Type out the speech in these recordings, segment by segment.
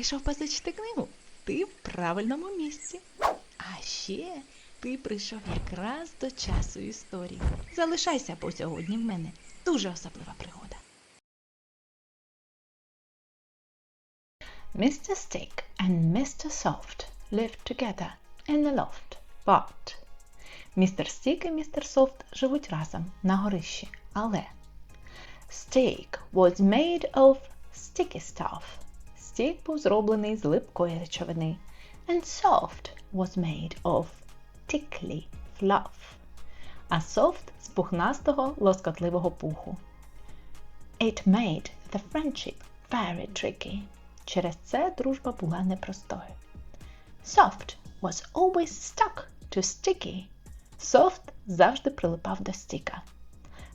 прийшов позичити книгу. Ти в правильному місці. А ще ти прийшов якраз до часу історії. Залишайся, бо сьогодні в мене дуже особлива пригода. Mr. Stick and Mr. Soft lived together in the loft, but Містер Стік і містер Софт живуть разом на горищі, але Stick was made of sticky stuff. Стік був зроблений з липкої речовини. And soft was made of tickly fluff. А софт з пухнастого лоскотливого пуху. It made the friendship very tricky. Через це дружба була непростою. Soft was always stuck to sticky. Soft завжди прилипав до стіка.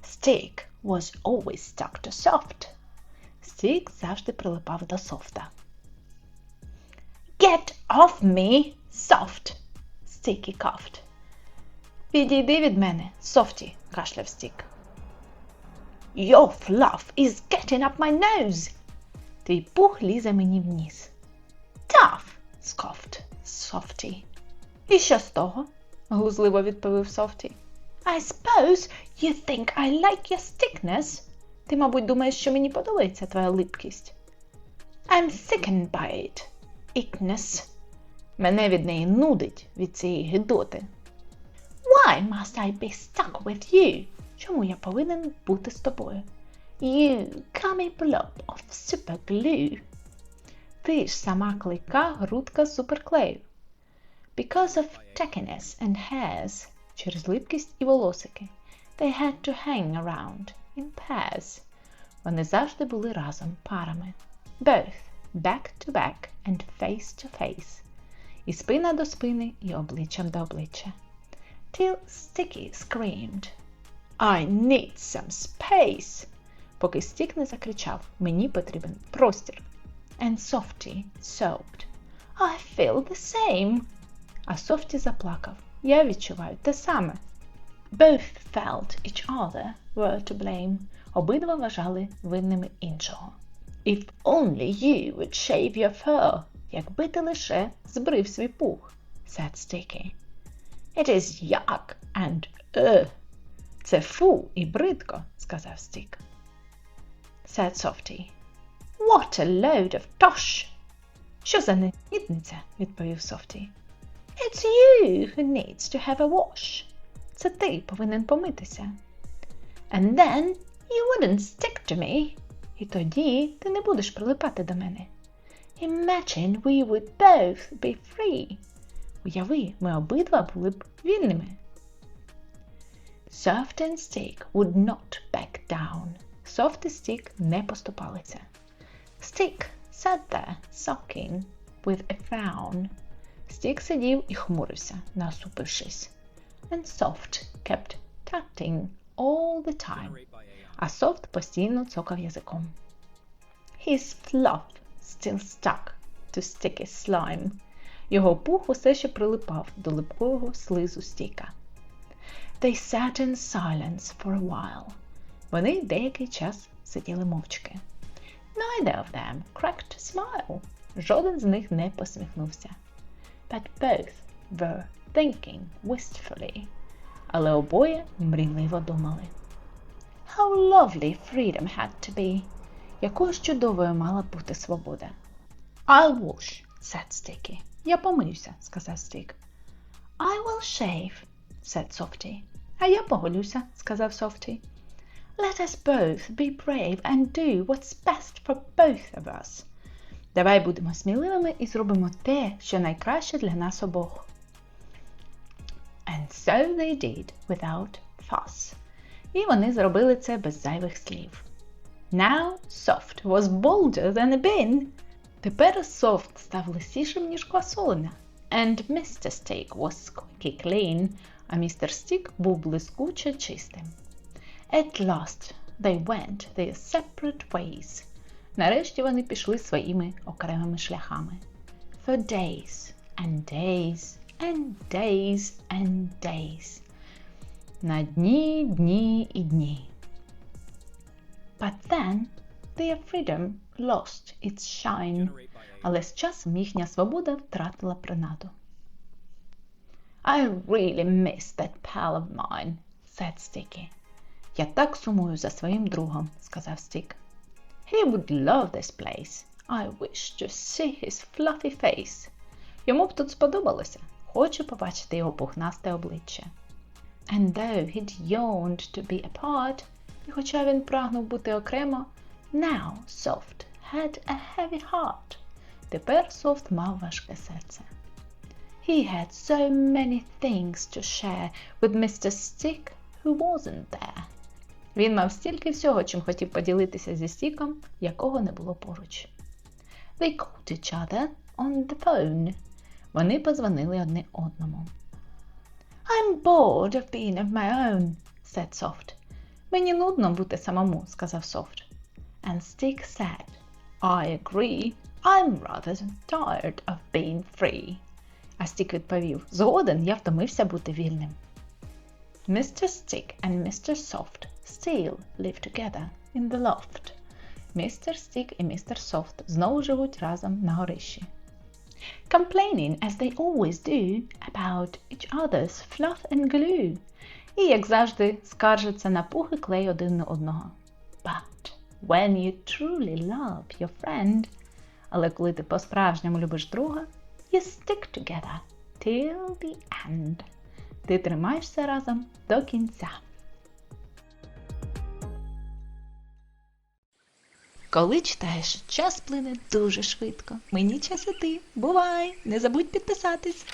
Stick was always stuck to soft. Стік завжди прилипав до софта. Get off me, soft! Sticky coughed. Відійди від мене, софті, кашляв стік. Your fluff is getting up my nose. Твій пух лізе мені в ніс. Tough, scoffed Softy. І що з того? глузливо відповів Софті. I suppose you think I like your stickness. Ти, мабуть, думаєш, що мені подобається твоя липкість. I'm sickened by it. Ickness. Мене від неї нудить від цієї гидоти. Why must I be stuck with you? Чому я повинен бути з тобою? You cummy blob of super glue. Ти ж сама клейка грудка суперклею. Because of tackiness and hairs, через липкість і волосики, they had to hang around in pairs. Вони завжди були разом парами. Both back to back and face to face. І спина до спини, і обличчям до обличчя. Till Sticky screamed. I need some space. Поки Стік не закричав, мені потрібен простір. And Softy sobbed. I feel the same. А Софті заплакав. Я відчуваю те саме. Both felt each other were to blame. Обидва вважали винними іншого. If only you would shave your fur. Якби ти лише збрив свій пух, said Sticky. It is yuck and ugh. Це фу і бридко, сказав Стік. Said Softy. What a load of tosh. Що за ненітниця, відповів Софті. It's you who needs to have a wash. Це ти повинен помитися. And then you wouldn't stick to me. І тоді ти не будеш прилипати до мене. Imagine we would both be free. Уяви, ми обидва були б вільними. Soft and Stick would not back down. Soft і Stick не поступалися. Stick sat there sulking with a frown. Стік сидів і хмурився, насупившись. And Soft kept tutting all the time. А Софт постійно цокав язиком. His fluff still stuck to sticky slime. Його пух усе ще прилипав до липкого слизу стіка. They sat in silence for a while. Вони деякий час сиділи мовчки. Neither of them cracked a smile. Жоден з них не посміхнувся. But both were thinking wistfully. Але обоє мрійливо думали. How lovely freedom had to be. Якою чудовою мала бути свобода. I'll wash, said Sticky. Я помиюся, сказав Стік. I will shave, said Softy. А я поголюся, сказав Softy. Let us both be brave and do what's best for both of us. Давай будемо сміливими і зробимо те, що найкраще для нас обох. And so they did without fuss. І вони зробили це без зайвих слів. Now Soft was bolder than a bin. Тепер Софт став лисішим, ніж квасолина. And Mr. Steak was squeaky clean, а містер Стік був блискуче чистим. At last they went their separate ways. Нарешті вони пішли своїми окремими шляхами. For days and days and days and days. На дні, дні і дні. But then their freedom lost its shine. але з часом їхня свобода втратила принаду. I really miss that pal of mine, said Sticky. Я так сумую за своїм другом, сказав Стік. He would love this place. I wish to see his fluffy face. Йому б тут сподобалося. Хочу побачити його пухнасте обличчя. And though he'd yearned to be apart, і хоча він прагнув бути окремо, now Soft had a heavy heart. Тепер Софт мав важке серце. He had so many things to share with Mr. Stick, who wasn't there. Він мав стільки всього, чим хотів поділитися зі Стіком, якого не було поруч. They called each other on the phone. Вони позвонили одне одному. I'm bored of being of my own, said Soft. Мені нудно бути самому, сказав Soft. And Stick said, I agree. I'm rather tired of being free. А Стік відповів, згоден, я втомився бути вільним. Mr. Stick and Mr. Soft still live together in the loft. Містер Стік і містер Софт знову живуть разом на горищі. Complaining, as they always do, about each other's fluff and glue. І, як завжди, скаржаться на пух і клей один на одного. But when you truly love your friend, але коли ти по-справжньому любиш друга, you stick together till the end. Ти тримаєшся разом до кінця. Коли читаєш, час плине дуже швидко. Мені час іти. Бувай! Не забудь підписатись.